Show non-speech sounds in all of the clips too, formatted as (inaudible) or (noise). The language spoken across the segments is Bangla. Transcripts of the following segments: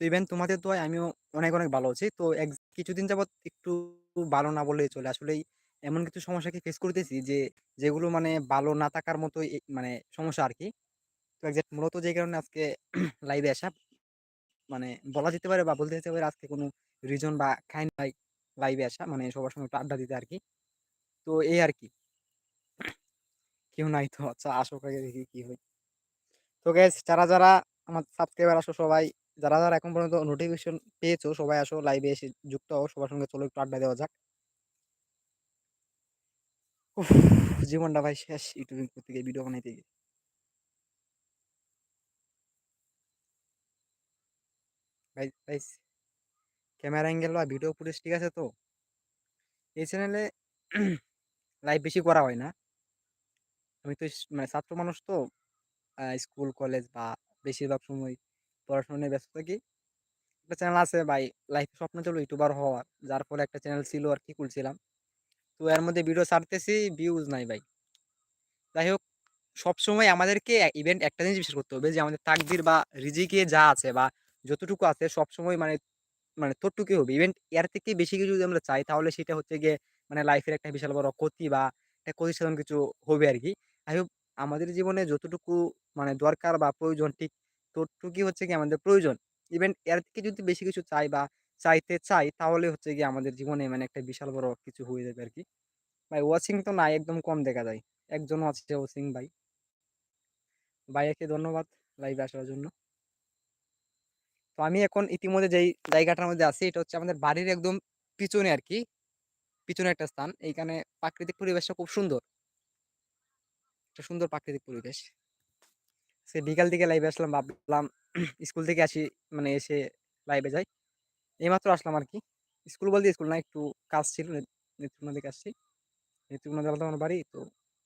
তো ইভেন তোমাদের দোয়ায় আমিও অনেক অনেক ভালো আছি। তো এক, কিছুদিন যাবৎ একটু ভালো না বললেই চলে। আসলেই এমন কিছু সমস্যাকে ফেস করতেছি যে, যেগুলো মানে ভালো না থাকার মতোই এ- মানে সমস্যা আর কি তো একজ্যাক্ট মূলত যে কারণে আজকে (clears throat) লাইভে আসা। মানে বলা যেতে পারে বা বলতে যেতে পারে আজকে কোনো রিজন বা খাই নাই লাইভে আসা। মানে সবার সঙ্গে একটু আড্ডা দিতে আর কি তো এই আর কি কেউ নাই তো আচ্ছা আসো দেখি কি হয়। তো গ্যাস যারা যারা আমার সাবস্ক্রাইবার আসো সবাই। যারা যারা এখন পর্যন্ত নোটিফিকেশন পেয়েছ, সবাই আসো লাইভে এসে যুক্ত হও, সবার সঙ্গে চলো, একটু আড্ডা দেওয়া যাক। জীবনটা ভাই শেষ, ইউটিউবিং করতে গিয়ে ভিডিও বানাইতে গিয়ে। ভাই ক্যামেরা অ্যাঙ্গেল বা ভিডিও ফুটেজ ঠিক আছে তো? এই চ্যানেলে লাইভ বেশি করা হয় না। আমি তো মানে ছাত্র মানুষ তো স্কুল কলেজ বা বেশিরভাগ সময় পড়াশোনা নিয়ে ব্যস্ত থাকি। একটা চ্যানেল আছে ভাই লাইফে স্বপ্ন ছিল ইউটিউবার হওয়ার, যার ফলে একটা চ্যানেল ছিল আর কি খুলছিলাম। তো এর মধ্যে ভিডিও ছাড়তেছি ভিউজ নাই ভাই। যাই হোক, সবসময় আমাদেরকে ইভেন্ট একটা জিনিস বিশ্বাস করতে হবে যে, আমাদের তাকদির বা রিজিকে যা আছে বা যতটুকু আছে, সবসময় মানে মানে তোরটুকুই হবে। ইভেন্ট এর থেকে বেশি কিছু যদি আমরা চাই, তাহলে সেটা হচ্ছে গিয়ে মানে লাইফের একটা বিশাল বড় ক্ষতি বা একটা ক্ষতি সাধন কিছু হবে আর কি। আই হোপ আমাদের জীবনে যতটুকু মানে দরকার বা প্রয়োজন, ঠিক ততটুকুই হচ্ছে কি আমাদের প্রয়োজন। ইভেন এর থেকে যদি বেশি কিছু চাই বা চাইতে চাই, তাহলে হচ্ছে কি আমাদের জীবনে মানে একটা বিশাল বড় কিছু হয়ে যাবে আর কি ভাই ওয়াচিং তো নাই, একদম কম দেখা যায়। একজনও আছে ওয়াচিং ভাই। ভাইয়াকে ধন্যবাদ লাইভে আসার জন্য। তো আমি এখন ইতিমধ্যে যেই জায়গাটার মধ্যে আছি, এটা হচ্ছে আমাদের বাড়ির একদম পিছনে আর কি পিছনে একটা স্থান। এইখানে প্রাকৃতিক পরিবেশটা খুব সুন্দর। একটা সুন্দর প্রাকৃতিক পরিবেশ। সে বিকাল দিকে লাইভে আসলাম, ভাবলাম (clears throat) স্কুল থেকে আসি মানে এসে লাইভে যাই। এইমাত্র আসলাম আর কি। স্কুল বলতে স্কুল না, একটু কাজ ছিল নেত্রকোনা থেকে আসছি। নেত্রকোনা জেলা আমার বাড়ি, তো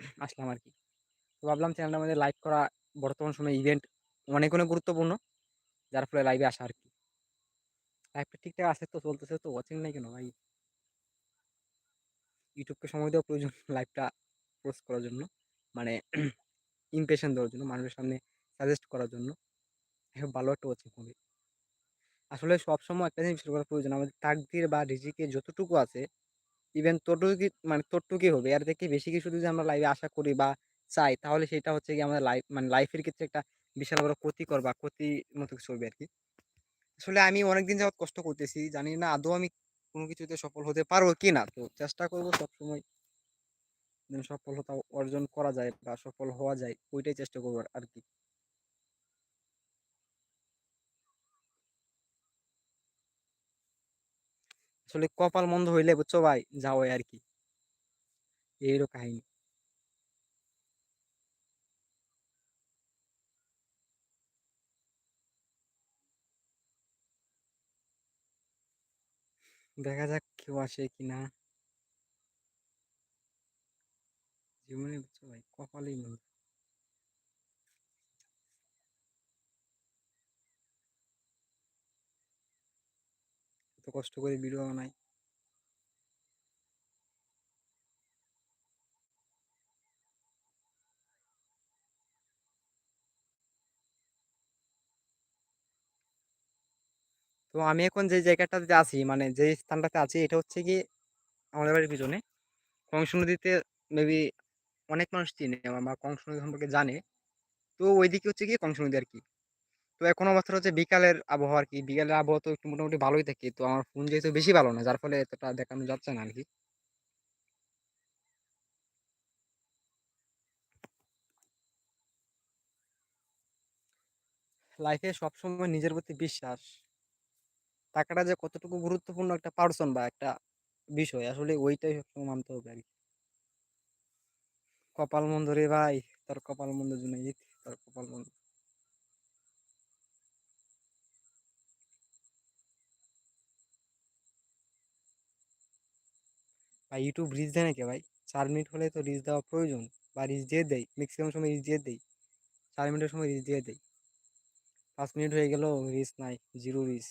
(clears throat) আসলাম আর কি। তো ভাবলাম চ্যানেলটা আমাদের লাইভ করা বর্তমান সময়ে ইভেন্ট অনেক অনেক গুরুত্বপূর্ণ, যার ফলে লাইভে আসা আর কি। লাইভটা ঠিকঠাক আছে তো, চলতেছে তো ওয়াচিং নাই কেন ভাই? ইউটিউবকে সময় দেওয়া প্রয়োজন (laughs) লাইভটা পোস্ট করার জন্য মানে (clears throat) ইমপ্রেশন দেওয়ার জন্য, মানুষের সামনে সাজেস্ট করার জন্য। এখন ভালো একটা ওয়াচিং হবে আসলে সবসময় একটা জিনিস করা প্রয়োজন। আমাদের তাকদির বা রিজিকে যতটুকু আছে ইভেন ততটুকু মানে ততটুকুই হবে। এর থেকে বেশি কিছু যদি আমরা লাইভে আশা করি বা চাই, তাহলে সেটা হচ্ছে কি আমাদের লাইফ মানে লাইফের ক্ষেত্রে একটা বিশাল বড় ক্ষতিকর বা ক্ষতির মতো কিছু হবে আর কি আসলে আমি অনেকদিন যাবত কষ্ট করতেছি। জানি না আদৌ আমি কোনো কিছুতে সফল হতে পারব কি না তো চেষ্টা করব সবসময় যেন সফলতা অর্জন করা যায় বা সফল হওয়া যায়, ওইটাই চেষ্টা করব আর কি আসলে কপাল মন্দ হইলে বুঝছ ভাই যাও আর কি এইরকম কাহিনী। দেখা যাক কেউ আসে কিনা। জীবনে বুঝছ ভাই, কপালেই মন্দ। এত কষ্ট করে ভিডিও বানাই তো আমি এখন যে জায়গাটাতে আছি মানে যে স্থানটাতে আছি, এটা হচ্ছে কি আমাদের বাড়ির পিছনে। কংস নদীতে মেবি অনেক মানুষ চিনে বা কংস নদী সম্পর্কে জানে। তো ওইদিকে হচ্ছে কি কংস নদী আর কি। তো এখন অবস্থা হচ্ছে বিকালের আবহাওয়া আর কি বিকালের আবহাওয়া তো একটু মোটামুটি ভালোই থাকে। তো আমার ফোন যেহেতু বেশি ভালো না, যার ফলে এতটা দেখানো যাচ্ছে না আর কি লাইফে সবসময় নিজের প্রতি বিশ্বাস টাকাটা যে কতটুকু গুরুত্বপূর্ণ একটা পার্সন বা একটা বিষয়, আসলে ওইটাই সবসময় মানতে হবে আর কি কপাল মন্দ রে ভাই, তোর কপাল মন্দ জুনাইদ, তোর কপাল মন্দ। ভাই ইউটিউব রিচ দেয় নাকি ভাই? চার মিনিট হলে তো রিচ দেওয়া প্রয়োজন বা রিচ দিয়ে দেয় ম্যাক্সিমাম সময় রিচ দিয়ে দেয়। চার মিনিটের সময় রিচ দিয়ে দেয়। পাঁচ মিনিট হয়ে গেল রিচ নাই জিরো রিচ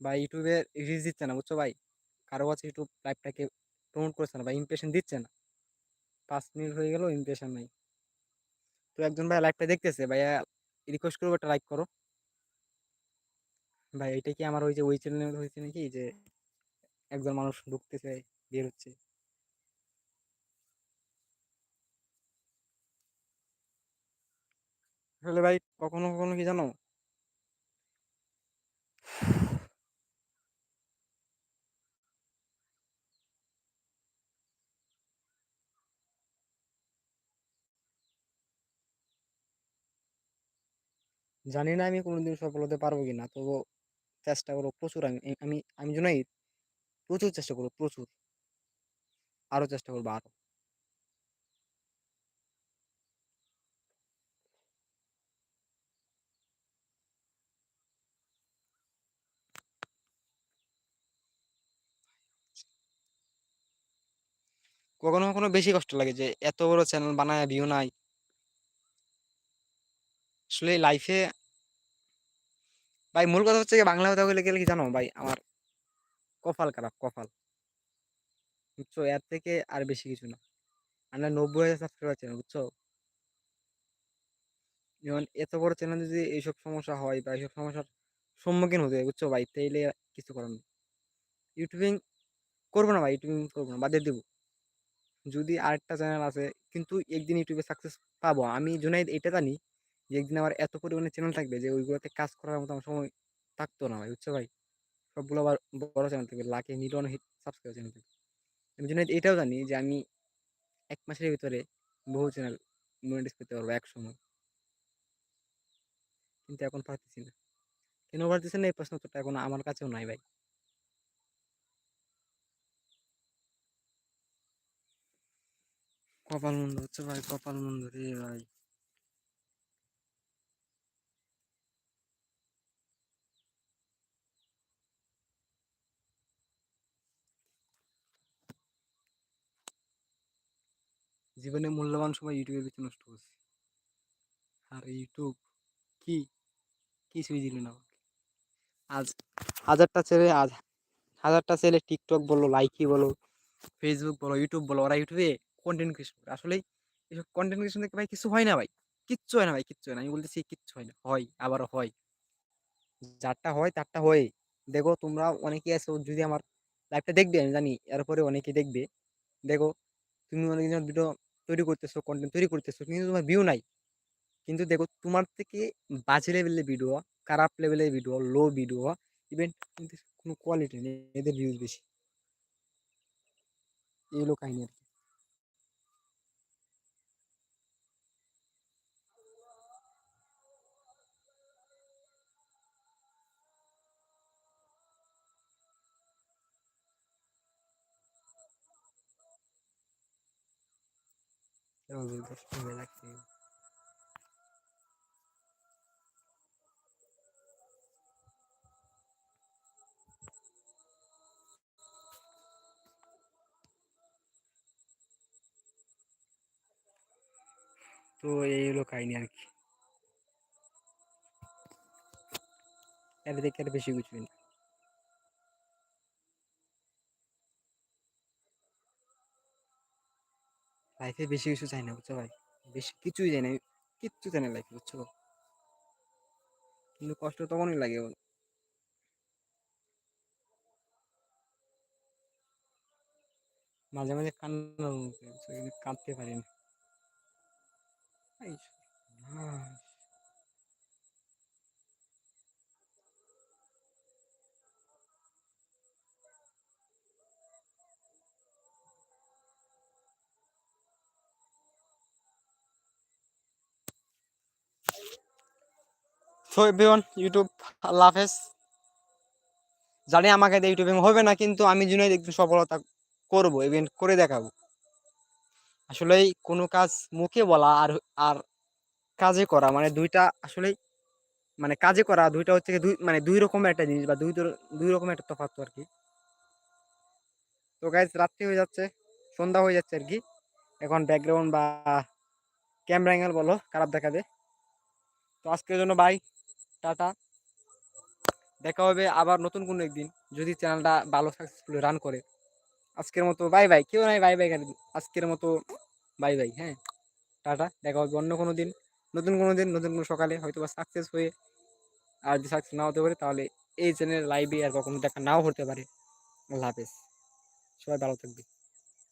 বা ইউটিউবে রিচ দিচ্ছে না, বুঝছ ভাই? কারও কাছে ইউটিউব লাইভটাকে প্রমোট করছে না বা ইমপ্রেশন দিচ্ছে না। পাঁচ মিনিট হয়ে গেল ইমপ্রেশন নাই। তো একজন ভাই লাইভটা দেখতেছে, ভাইয়া রিকোয়েস্ট করব একটা লাইক করো। ভাই এটা কি আমার ওই যে, ওই চ্যানেলে হয়েছে নাকি? যে, একজন মানুষ ঢুকতে ঢুকতেছে, বের হচ্ছে। আসলে ভাই, কখনো কখনো কি জানো? জানি না আমি কোনোদিন সফল হতে পারব কিনা তবু চেষ্টা করব প্রচুর আমি আমি আমি জন্যই প্রচুর চেষ্টা করব, প্রচুর। আরও চেষ্টা করব আরও। কখনো কখনো বেশি কষ্ট লাগে যে এত বড় চ্যানেল বানায় ভিউ নাই। আসলে লাইফে ভাই, মূল কথা হচ্ছে বাংলা কথা বলে গেলে কি জানো ভাই? আমার কপাল খারাপ, কপাল। বুঝছ? এর থেকে আর বেশি কিছু না। আমরা নব্বই হাজার সাবস্ক্রাইবার চ্যানেল বুঝছ? যেমন এত বড় চ্যানেল যদি এইসব সমস্যা হয় বা এইসব সমস্যার সম্মুখীন হতে হয়, বুঝছ? ভাই, তাইলে কিছু করার নেই। ইউটিউবিং করব না ভাই ইউটিউবিং করব না, বাদে দেবো। যদি আরেকটা চ্যানেল আছে, কিন্তু একদিন ইউটিউবে সাকসেস পাবো। আমি জুনাইদ, এটা জানি। যে একদিন আমার এত পরিমাণে চ্যানেল থাকবে যে ওইগুলোতে কাজ করার মতো আমার সময় থাকতো না ভাই, বুঝছ ভাই? সবগুলো আবার বড় চ্যানেল থাকবে, লাখে মিলিয়ন হিট সাবস্ক্রাইব চ্যানেল থাকবে। আমি জুনাইদ এটাও জানি যে আমি এক মাসের ভিতরে বহু চ্যানেল মনিটাইজ করতে পারব এক সময়। কিন্তু এখন পারতেছি না। কেন পারতেছি না এই প্রশ্ন উত্তরটা এখন আমার কাছেও নাই ভাই। কপাল মন্দ হচ্ছে ভাই? কপাল মন্দ রে ভাই। জীবনে মূল্যবান সময় ইউটিউবের ভিতরে নষ্ট করছি। আর ইউটিউব কি? কিছুই দিল না। আজ হাজারটা ছেলে, আজ হাজারটা ছেলে টিকটক বলো লাইকি বলো ফেসবুক বলো ইউটিউব বলো, ওরা ইউটিউবে কন্টেন্ট ক্রিয়েশন করে। আসলে এসব কন্টেন্ট ক্রিয়েশন থেকে ভাই কিছু হয় না ভাই। কিচ্ছু হয় না ভাই, কিচ্ছু হয় না। আমি বলতেছি কিচ্ছু হয় না। হয় আবার হয়। যারটা হয়, তারটা হয়। দেখো, তোমরা অনেকেই আছো যদি আমার লাইভটা দেখবে, আমি জানি। এরপরে অনেকেই দেখবে। দেখো, তুমি অনেকজন ভিডিও তৈরি করতেছো কন্টেন্ট তৈরি করতেছো, কিন্তু তোমার ভিউ নাই। কিন্তু দেখো, তোমার থেকে বাজে লেভেলের ভিডিও খারাপ লেভেলের ভিডিও লো ভিডিও ইভেন কোনো কোয়ালিটি নেই, এদের ভিউজ বেশি। এগুলো কাহিনী আর কি। দশ মিনিট লাগছে। তো এই হলো কাহিনী আর কি এর থেকে আর বেশি কিছুই না লাইফে বেশি কিছু চাই না, বুঝছ ভাই? বেশি কিছুই চাই না কিচ্ছু চাই না লাইফে বুঝছ? কিন্তু কষ্ট তখনই লাগে মাঝে মাঝে কান্না কিন্তু কাঁদতে পারি না। সো এভরিওয়ান ইউটিউব আল্লাহ হাফেজ। জানি আমাকে ইউটিউবে হবে না, কিন্তু আমি জুনাইদ একটু সফলতা করব ইভেন্ট করে দেখাবো। আসলেই কোনো কাজ মুখে বলা আর আর কাজে করা মানে দুইটা আসলেই মানে কাজে করা, দুইটা হচ্ছে দুই মানে দুই রকমের একটা জিনিস বা দুই দুই রকমের একটা তফাৎ আর কি। তো গাইজ রাত্রি হয়ে যাচ্ছে, সন্ধ্যা হয়ে যাচ্ছে আর কি। এখন ব্যাকগ্রাউন্ড বা ক্যামেরা অ্যাঙ্গেল বলো, খারাপ দেখাবে। তো আজকের জন্য বাই টাটা। দেখা হবে আবার নতুন কোনো একদিন। যদি চ্যানেলটা ভালো সাকসেসফুলি রান করে। আজকের মতো বাই বাই কেউ নাই বাই বাই আজকের মতো বাই বাই হ্যাঁ? টাটা। দেখা হবে অন্য কোনো দিন। নতুন কোনো দিন, নতুন কোনো সকালে। হয়তো বা সাকসেস হয়ে আর যদি সাকসেস না হতে পারে, তাহলে এই চ্যানেল লাইভে আর কখনো দেখা নাও হতে পারে। আল্লাহ হাফেজ। সবাই ভালো থাকবে।